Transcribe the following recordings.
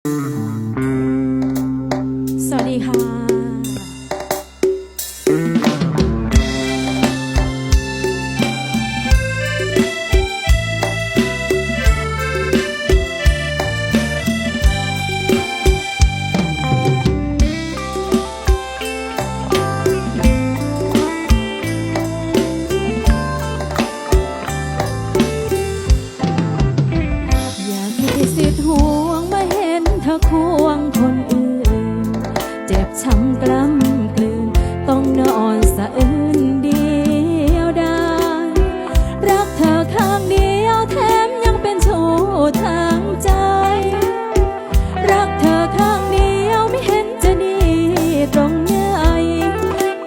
สวัสดีค่ะ อยากมีสิทธิ์ห่ว อควงคนอื่น เจ็บช้ำกล้ำกลืน ต้องนอนสะอื้นเดียวดายรักเธอข้างเดียวแถมยังเป็นชู้ทางใจ รักเธอข้างเดียวไม่เห็นจะดีตรงไหน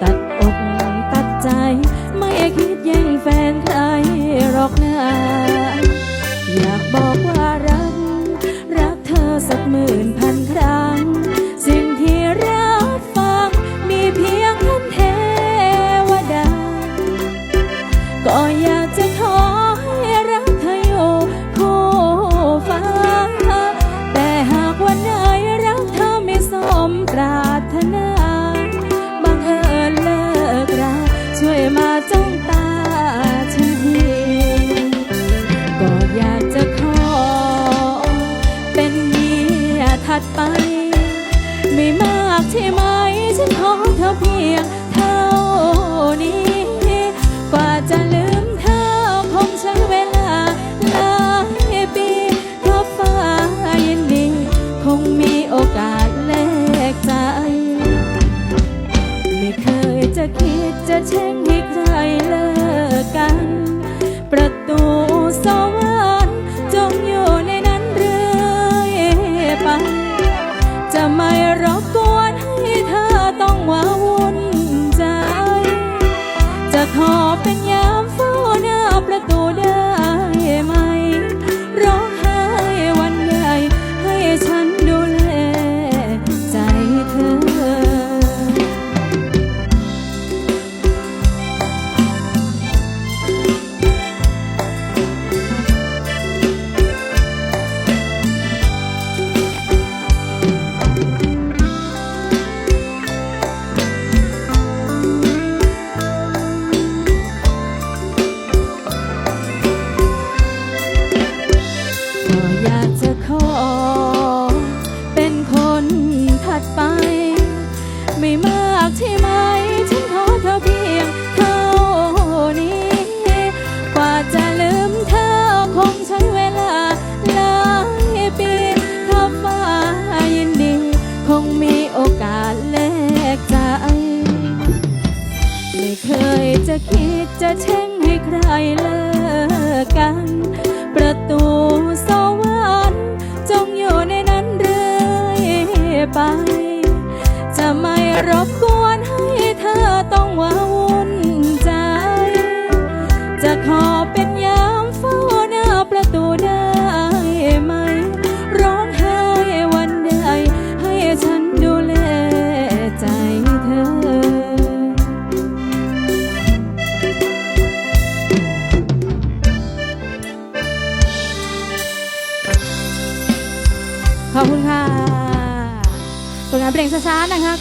ตัดอกตัดใจ ไม่คิดแย่งแฟนใครหรอกนะอยากบอกว่า ไม่มากใช่ไหม ฉันขอเธอเพียงเท่านี้ กว่าจะลืมเธอคงใช้เวลาหลายปีถ้าฟ้ายินดี คงมีโอกาสแลกใจ ไม่เคยจะคิดจะแช่งให้ใครเลิกกัน ประตู ขอบคุณค่ะผลงานเพลงช้าๆนะคะ